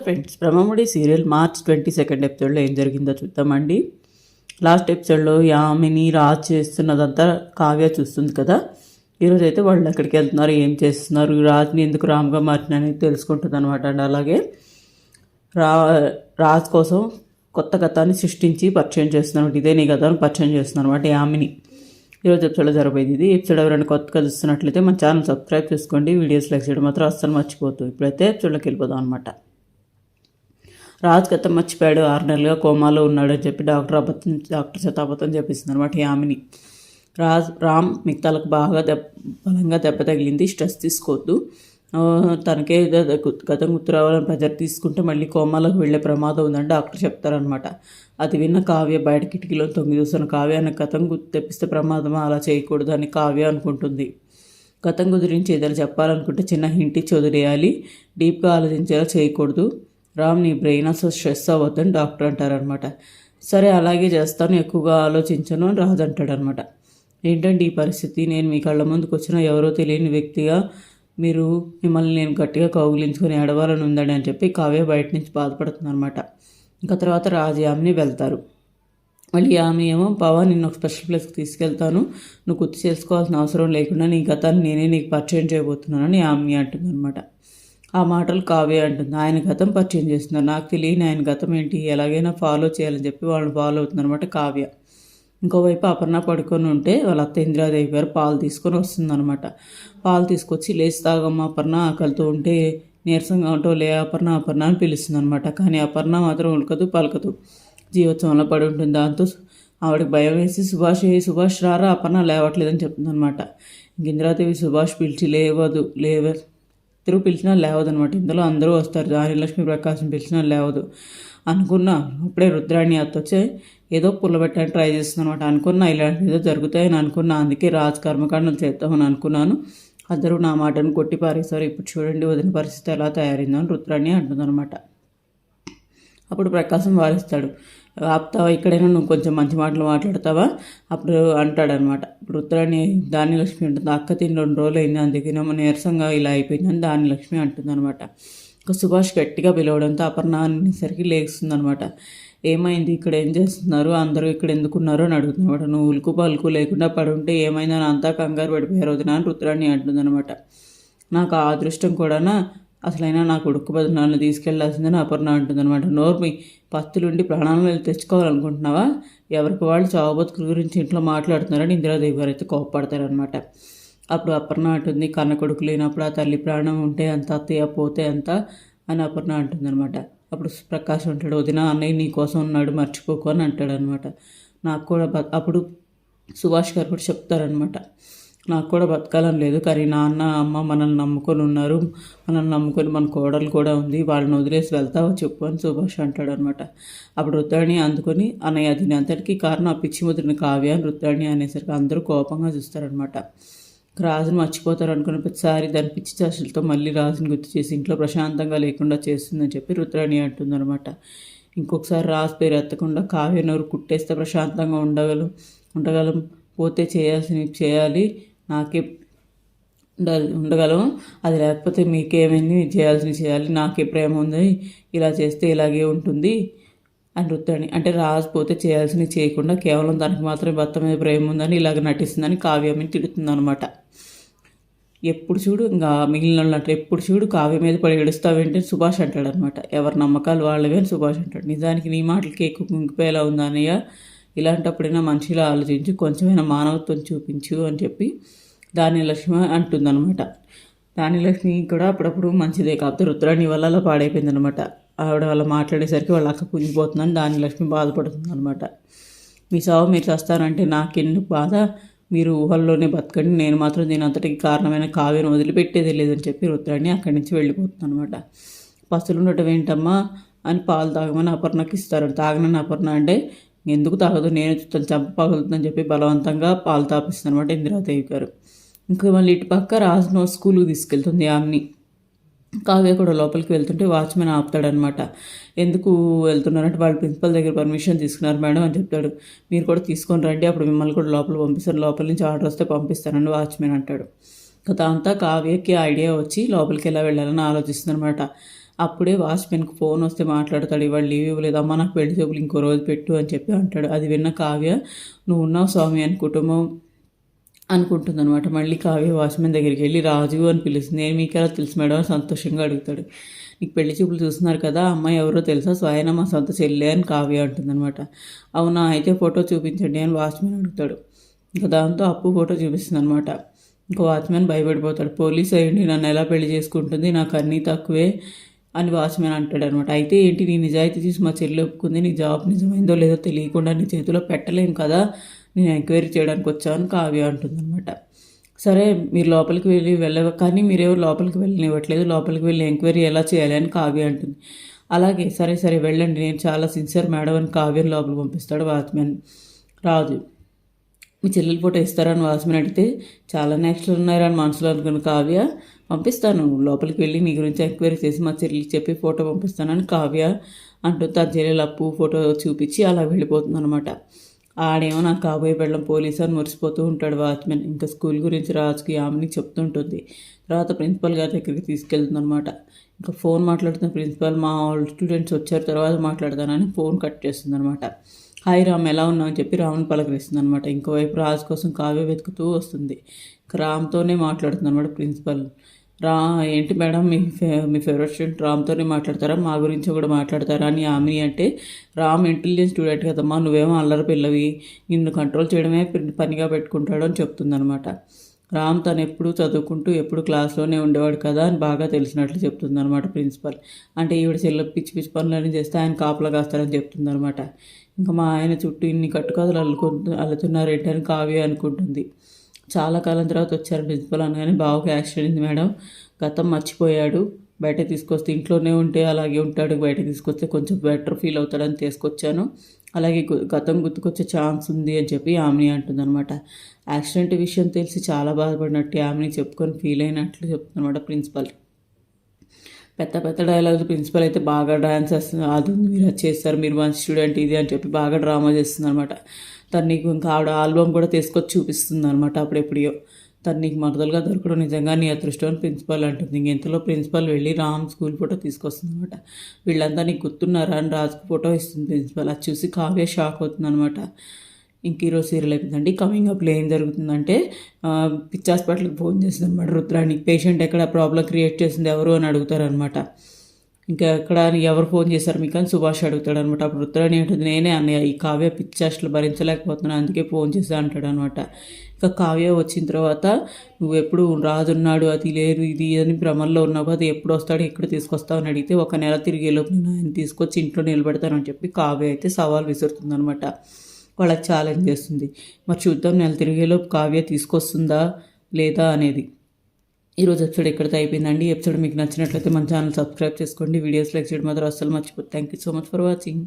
Friends Brahmamudi serial March twenty second ఎపిసోడ్లో ఏం జరిగిందో చూద్దామండి. లాస్ట్ ఎపిసోడ్లో యామిని రాజ్ చేస్తున్నదంతా కావ్య చూస్తుంది కదా. ఈరోజు అయితే వాళ్ళు ఎక్కడికి వెళ్తున్నారు ఏం చేస్తున్నారు రాజ్ని ఎందుకు రామ్గా మార్చిన అనేది తెలుసుకుంటుంది అనమాట అండి. అలాగే రా రాజ్ కోసం కొత్త కథాన్ని సృష్టించి పరిచయం చేస్తున్నాను ఇదే నీ గతాన్ని పరిచయం చేస్తున్నాను అనమాట యామిని. ఈరోజు ఎపిసోడ్లో జరగబోయేది ఇది. ఎపిసోడ్ ఎవరైనా కొత్తగా చూస్తున్నట్లయితే మన ఛానల్ సబ్స్క్రైబ్ చేసుకోండి. వీడియోస్ లైక్ చేయడం మాత్రం అస్సలు మర్చిపోతుంది ఇప్పుడైతే ఎపిసోడ్లోకి వెళ్ళిపోదాం అనమాట రాజు గత మర్చిపోయాడు. ఆరు నెలలుగా కోమాలో ఉన్నాడు అని చెప్పి డాక్టర్ అబద్ధం డాక్టర్ చేత అబద్ధం చెప్పిస్తుంది అనమాట యామిని రాజ్ రామ్ మిగతాలకు బాగా దెబ్బ బలంగా దెబ్బ తగిలింది. స్ట్రెస్ తీసుకోవద్దు. తనకే గతం గుర్తు రావాలని ప్రెజర్ తీసుకుంటే మళ్ళీ కోమాలకు వెళ్ళే ప్రమాదం ఉందని డాక్టర్ చెప్తారనమాట అది విన్న కావ్య బయట కిటికీలో తొంగి చూస్తున్న కావ్య అనే గతం గుర్తు తెప్పిస్తే ప్రమాదం అలా చేయకూడదు అని కావ్య అనుకుంటుంది. గతం గురించి ఏదైనా చెప్పాలనుకుంటే చిన్న హింటి చదివేయాలి డీప్గా ఆలోచించేలా చేయకూడదు. రామ్ నీ బ్రెయిన్ అసలు స్ట్రెస్ అవ్వద్దని డాక్టర్ అంటారనమాట సరే అలాగే చేస్తాను ఎక్కువగా ఆలోచించను అని రాజు అంటాడనమాట ఏంటంటే ఈ పరిస్థితి? నేను మీ కళ్ళ ముందుకు వచ్చిన ఎవరో తెలియని వ్యక్తిగా మీరు మిమ్మల్ని నేను గట్టిగా కౌగిలించుకొని ఏడవాలని ఉందని అని చెప్పి కావ్య బయట నుంచి బాధపడుతుందనమాట ఇంకా తర్వాత రాజయామిని వెళ్తారు. మళ్ళీ ఆమె ఏమో బావా నిన్ను ఒక స్పెషల్ ప్లేస్కి తీసుకెళ్తాను. నువ్వు గుర్తు చేసుకోవాల్సిన అవసరం లేకుండా నీ గతాన్ని నేనే నీకు పరిచయం చేయబోతున్నానని ఆమె అంటుందన్నమాట. ఆ మాటలు కావ్య అంటుంది. ఆయన గతం పరిచయం చేస్తున్నారు. నాకు తెలియని ఆయన గతం ఏంటి? ఎలాగైనా ఫాలో చేయాలని చెప్పి వాళ్ళని ఫాలో అవుతుంది అనమాట కావ్య. ఇంకోవైపు అపర్ణ పడుకొని ఉంటే వాళ్ళ అత్త ఇందిరాదేవి గారు పాలు తీసుకొని వస్తుందనమాట పాలు తీసుకొచ్చి లేచి తాగమ్మ అపర్ణ ఆకలితో ఉంటే నీరసంగా ఉంటో లే అపర్ణ అపర్ణ అని పిలుస్తుంది అనమాట కానీ అపర్ణ మాత్రం ఉలకదు పలకదు. జీవోత్సవంలో పడి ఉంటుంది. దాంతో ఆవిడకి భయం వేసి సుభాష్ ఏ సుభాష్ రారా అపర్ణ లేవట్లేదని చెప్తుందనమాట ఇంక ఇందిరాదేవి సుభాష్ పిలిచి లేవదు లేవ ఇద్దరు పిలిచినా లేవదనమాట. ఇందులో అందరూ వస్తారు. లక్ష్మీ ప్రకాశం పిలిచినా లేవదు. అనుకున్నా అప్పుడే రుద్రాణి అత్త వచ్చే ఏదో పుల్లబెట్టడానికి ట్రై చేస్తుంది అనమాట అనుకున్నా ఇలాంటి ఏదో జరుగుతాయని అనుకున్నా. అందుకే రాజ్ కర్మకాండలు చేద్దామని అనుకున్నాను. అందరూ నా మాటను కొట్టి పారేశారు. ఇప్పుడు చూడండి వదిన పరిస్థితి ఎలా తయారైందని రుద్రాణి అంటుందన్నమాట అప్పుడు ప్రకాశం వారిస్తాడు. ఆపుతావా ఇక్కడైనా నువ్వు కొంచెం మంచి మాటలు మాట్లాడతావా? అప్పుడు అంటాడనమాట. ఇప్పుడు ఉత్తరాన్ని దాని లక్ష్మి ఉంటుంది అక్క తిని రెండు రోజులు అయింది అందుకేనేమో నీరసంగా ఇలా అయిపోయిందని దాని లక్ష్మి అంటుంది అనమాట ఇంకా సుభాష్ గట్టిగా పిలవడంతో అపర్ణ అనేసరికి లేస్తుంది అనమాట ఏమైంది? ఇక్కడ ఏం చేస్తున్నారు? అందరూ ఇక్కడ ఎందుకున్నారు? అని అడుగుతున్నమాట నువ్వు ఉలుకు పలుకు లేకుండా పడుంటే ఏమైందని అంతా కంగారు పడిపోయారు వదిన అని రుద్రాన్ని అంటుందన్నమాట నాకు ఆ అదృష్టం కూడా అసలైనా నా కొడుకు బదులు నన్ను తీసుకెళ్ళాల్సిందని అపర్ణ అంటుందన్నమాట. నోర్మి పత్తులుండి ప్రాణాలను వెళ్ళి తెచ్చుకోవాలనుకుంటున్నావా? ఎవరికి వాళ్ళు చావబతుకుల గురించి ఇంట్లో మాట్లాడుతున్నారని ఇందిరాదేవి గారు అయితే కోపడతారనమాట అప్పుడు అపర్ణ అంటుంది కన్న కొడుకు లేనప్పుడు ఆ తల్లి ప్రాణం ఉంటే అంత అత్తయ్య పోతే అంత అని అపర్ణ అంటుందన్నమాట. అప్పుడు ప్రకాష్ అంటాడు వదిన అన్నయ్య నీ కోసం ఉన్నాడు మర్చిపోకు అని అంటాడనమాట నాకు కూడా అప్పుడు సుభాష్ గారు కూడా చెప్తారనమాట నాకు కూడా బతకాలని లేదు. కానీ నాన్న అమ్మ మనల్ని నమ్ముకొని ఉన్నారు. మనల్ని నమ్ముకొని మన కోడలు కూడా ఉంది. వాళ్ళని వదిలేసి వెళ్తావో చెప్పు అని సుభాష్ అంటాడు అనమాట అప్పుడు రుద్రాణి అందుకొని అన్నయ్య దీని అంతటికీ కారణం ఆ పిచ్చి ముద్రని కావ్య అని రుద్రాణి అనేసరికి అందరూ కోపంగా చూస్తారనమాట. రాజును మర్చిపోతారు అనుకున్న ప్రతిసారి దాని పిచ్చి చాషలతో మళ్ళీ రాజుని గుర్తు చేసి ఇంట్లో ప్రశాంతంగా లేకుండా చేస్తుందని చెప్పి రుద్రాణి అంటుందన్నమాట ఇంకొకసారి రాజు పేరు ఎత్తకుండా కావ్య నోరు కుట్టేస్తే ప్రశాంతంగా ఉండగలం ఉండగలం. పోతే చేయాల్సినవి చేయాలి. నాకే ఉండగలం అది లేకపోతే మీకేమైంది? చేయాల్సింది చేయాలి. నాకే ప్రేమ ఉంది. ఇలా చేస్తే ఇలాగే ఉంటుంది అని రుద్దాని అంటే రాజుపోతే చేయాల్సినవి చేయకుండా కేవలం దానికి మాత్రమే భర్త మీద ప్రేమ ఉందని ఇలాగ నటిస్తుందని కావ్యమని తిడుతుంది అనమాట ఎప్పుడు చూడు ఇంకా మిగిలిన వాళ్ళు ఎప్పుడు చూడు కావ్య మీద పడి ఏడుస్తావేంటి? సుభాష్ అంటాడు అనమాట ఎవరి నమ్మకాలు వాళ్ళవే అని సుభాష్ అంటాడు. నిజానికి నీ మాటలకి ఎక్కువ కుంగిపోయేలా ఉందా అన్నయ్య? ఇలాంటప్పుడైనా మనిషిలో ఆలోచించు కొంచెమైనా మానవత్వం చూపించు అని చెప్పి దాని లక్ష్మి అంటుందన్నమాట. దాని లక్ష్మి కూడా అప్పుడప్పుడు మంచిదే కాకపోతే రుద్రాణి వల్ల అలా పాడైపోయిందనమాట ఆవిడ వాళ్ళ మాట్లాడేసరికి వాళ్ళ అక్క కుంగిపోతుందని దాని లక్ష్మి బాధపడుతుంది అనమాట మీ సావు మీరు చేస్తారంటే నాకెందుకు బాధ? మీరు ఊహల్లోనే బతకండి. నేను మాత్రం దీని అంతటికి కారణమైన కావ్యను వదిలిపెట్టేది లేదని చెప్పి రుద్రాణి అక్కడి నుంచి వెళ్ళిపోతుంది అనమాట పసులు ఉండటం ఏంటమ్మా? అని పాలు తాగమని అపర్ణకి ఇస్తారు. తాగనని అపర్ణ అంటే ఎందుకు తాగదు? నేను చంప పగులుతుందని చెప్పి బలవంతంగా పాలు తాపిస్తుంది అనమాట ఇందిరాదేవి గారు. ఇంకా మళ్ళీ ఇటు పక్క రాజును స్కూల్కి తీసుకెళ్తుంది ఆమెని. కావ్య కూడా లోపలికి వెళ్తుంటే వాచ్మెన్ ఆపుతాడనమాట. ఎందుకు వెళ్తున్నారంటే వాళ్ళు ప్రిన్సిపల్ దగ్గర పర్మిషన్ తీసుకున్నారు మేడం అని చెప్తాడు. మీరు కూడా తీసుకొని రండి అప్పుడు మిమ్మల్ని కూడా లోపల పంపిస్తారు. లోపల నుంచి ఆర్డర్ వస్తే పంపిస్తానని వాచ్మెన్ అంటాడు. అంతా కావ్యకి ఐడియా వచ్చి లోపలికి ఎలా వెళ్ళాలని ఆలోచిస్తుందనమాట. అప్పుడే వాచ్మెన్కి ఫోన్ వస్తే మాట్లాడతాడు ఇవాళ లీవ్ ఇవ్వలేదు అమ్మ నాకు పెళ్ళి చూపులు ఇంకో రోజు పెట్టు అని చెప్పి అంటాడు. అది విన్న కావ్య నువ్వు ఉన్నావు స్వామి అని కుటుంబం అనుకుంటుంది అనమాట మళ్ళీ కావ్య వాచ్మెన్ దగ్గరికి వెళ్ళి రాజు అని పిలుస్తుంది. నేను మీకు ఎలా తెలుసు మేడం? అని సంతోషంగా అడుగుతాడు. నీకు పెళ్ళి చూపులు చూస్తున్నారు కదా అమ్మాయి ఎవరో తెలుసా? స్వయన మా సొంత చెల్లె అని కావ్య అంటుందన్నమాట. అవునా అయితే ఫోటో చూపించండి అని వాచ్మెన్ అడుగుతాడు. ఇంకా దాంతో అప్పు ఫోటో చూపిస్తుంది అనమాట ఇంకా వాచ్మెన్ భయపడిపోతాడు. పోలీస్ అయ్యండి నన్ను ఎలా పెళ్ళి చేసుకుంటుంది? నాకు అన్నీ తక్కువే అని వాచ్మెన్ అంటాడు అనమాట అయితే ఏంటి? నీ నిజాయితీ చూసి మా చెల్లి ఒప్పుకుంది? నీ జాబ్ నిజమైందో లేదో తెలియకుండా నీ చేతిలో పెట్టలేము కదా? నేను ఎంక్వైరీ చేయడానికి వచ్చాను కావ్య అంటుందన్నమాట. సరే మీరు లోపలికి వెళ్ళి వెళ్ళ కానీ మీరేవో లోపలికి వెళ్ళనివ్వట్లేదు లోపలికి వెళ్ళి ఎంక్వైరీ ఎలా చేయాలి అని కావ్య అంటుంది. అలాగే సరే సరే వెళ్ళండి నేను చాలా సిన్సియర్ మేడం అని కావ్యం లోపలికి పంపిస్తాడు వాచ్మెన్ రాజు. మీ చెల్లెల ఫోటో ఇస్తారని వాచ్మెన్ అడిగితే చాలా నెక్స్ట్లు ఉన్నారని మనసులో అనుకున్న కావ్య పంపిస్తాను లోపలికి వెళ్ళి నీ గురించి ఎంక్వైరీ చేసి మా చెల్లికి చెప్పి ఫోటో పంపిస్తానని కావ్య అంటూ తన చెల్లెల అప్పు ఫోటో చూపించి అలా వెళ్ళిపోతుంది అనమాట ఆడేమో నాకు కాబోయే పెళ్ళం పోలీసు అని మురిసిపోతూ ఉంటాడు వాచ్మెన్. ఇంకా స్కూల్ గురించి రాజుకి ఆమెని చెప్తుంటుంది. తర్వాత ప్రిన్సిపల్ గారి దగ్గరికి తీసుకెళ్తుందనమాట ఇంకా ఫోన్ మాట్లాడుతున్న ప్రిన్సిపల్ మా స్టూడెంట్స్ వచ్చారు తర్వాత మాట్లాడతానని ఫోన్ కట్ చేస్తుందనమాట హాయ్ రామ్ ఎలా ఉన్నావు? అని చెప్పి రామ్ని పలకరిస్తుంది అనమాట ఇంకోవైపు రాజు కోసం కావ్య వెతుకుతూ వస్తుంది. రామ్తోనే మాట్లాడుతుందనమాట ప్రిన్సిపల్. రా ఏంటి మేడం మీ ఫే మీ ఫేవరెట్ స్టూడెంట్ రామ్తోనే మాట్లాడతారా? మా గురించి కూడా మాట్లాడతారా అని ఆమె అంటే రామ్ ఇంటెలిజెంట్ స్టూడెంట్ కదమ్మా నువ్వేమో అల్లరి పిల్లవి నిన్ను కంట్రోల్ చేయడమే పనిగా పెట్టుకుంటాడు అని చెప్తుందనమాట రామ్ తను ఎప్పుడు చదువుకుంటూ ఎప్పుడు క్లాస్లోనే ఉండేవాడు కదా అని బాగా తెలిసినట్లు చెప్తుందనమాట ప్రిన్సిపల్ అంటే ఈవిడ చెల్ల పిచ్చి పిచ్చి పనులన్నీ చేస్తే ఆయన కాపలా కాస్తారని చెప్తుందనమాట ఇంకా మా ఆయన చుట్టూ ఇన్ని కట్టుకథలు అల్లుకు అల్లుతున్నారేంటి అని కావ్య అనుకుంటుంది. చాలా కాలం తర్వాత వచ్చారు ప్రిన్సిపల్ అనగానే బావకి యాక్సిడెంట్ మేడం. గతం మర్చిపోయాడు. బయట తీసుకొస్తే ఇంట్లోనే ఉంటే అలాగే ఉంటాడు. బయట తీసుకొస్తే కొంచెం బెటర్ ఫీల్ అవుతాడని తీసుకొచ్చాను. అలాగే గతం గుర్తుకొచ్చే ఛాన్స్ ఉంది అని చెప్పి ఆమెని అంటుందన్నమాట. యాక్సిడెంట్ విషయం తెలిసి చాలా బాధపడినట్టు ఆమెని చెప్పుకొని ఫీల్ అయినట్లు చెప్తుందన్నమాట ప్రిన్సిపల్. పెద్ద పెద్ద డైలాగులు ప్రిన్సిపల్ అయితే బాగా డ్యాన్స్ చేస్తుంది అది మీరు చేస్తారు మీరు మంచి స్టూడెంట్ ఇది అని చెప్పి బాగా డ్రామా చేస్తుంది అనమాట తను నీకు ఇంకా ఆవిడ ఆల్బమ్ కూడా తీసుకొచ్చి చూపిస్తుంది అనమాట అప్పుడెప్పుడో తను నీకు మరదలుగా దొరకడం నిజంగా నీ అదృష్టం అని ప్రిన్సిపల్ అంటుంది. ఇంకెంతలో ప్రిన్సిపల్ వెళ్ళి రామ్ స్కూల్ ఫోటో తీసుకొస్తుంది అనమాట వీళ్ళంతా నీకు గుర్తున్నారా అని రాజుకు ఫోటో ఇస్తుంది ప్రిన్సిపల్ అది చూసి కావ్య షాక్ అవుతుంది అనమాట ఇంక ఈరోజు సీరియల్ అయిపోయిందండి కమింగ్ అప్లో ఏం జరుగుతుందంటే పిచ్చి హాస్పిటల్కి ఫోన్ చేస్తుంది అనమాట రుద్రాణి పేషెంట్ ఎక్కడ ప్రాబ్లం క్రియేట్ చేసింది ఎవరు అని అడుగుతారనమాట ఇంకా ఎక్కడ ఎవరు ఫోన్ చేశారు మీకు అని సుభాష్ అడుగుతాడు అనమాట అప్పుడు రుద్రాణి అంటుంది నేనే అన్నయ్య ఈ కావ్య పిచ్చాస్ట్లు భరించలేకపోతున్నాను అందుకే ఫోన్ చేసా అంటాడు అనమాట ఇంకా కావ్య వచ్చిన తర్వాత నువ్వు ఎప్పుడు రాజున్నాడు అది లేదు ఇది అని భ్రమల్లో ఉన్నావు అది ఎప్పుడు వస్తాడు ఎక్కడ తీసుకొస్తావు అని అడిగితే ఒక నెల తిరిగేలోపు నేను ఆయన తీసుకొచ్చి ఇంట్లో నిలబెడతానని చెప్పి కావ్య అయితే సవాల్ విసురుతుంది అనమాట వాళ్ళకి ఛాలెంజ్ చేస్తుంది. మరి చూద్దాం నెల తిరిగేలోపు కావ్య తీసుకొస్తుందా లేదా అనేది. ఈరోజు ఎపిసోడ్ ఇక్కడితో అయిపోయిందండి. ఎపిసోడ్ మీకు నచ్చినట్లయితే మన ఛానల్ సబ్స్క్రైబ్ చేసుకోండి. వీడియోస్ లైక్ చేయడం మాత్రం అస్సలు మర్చిపోతుంది thank you so much for watching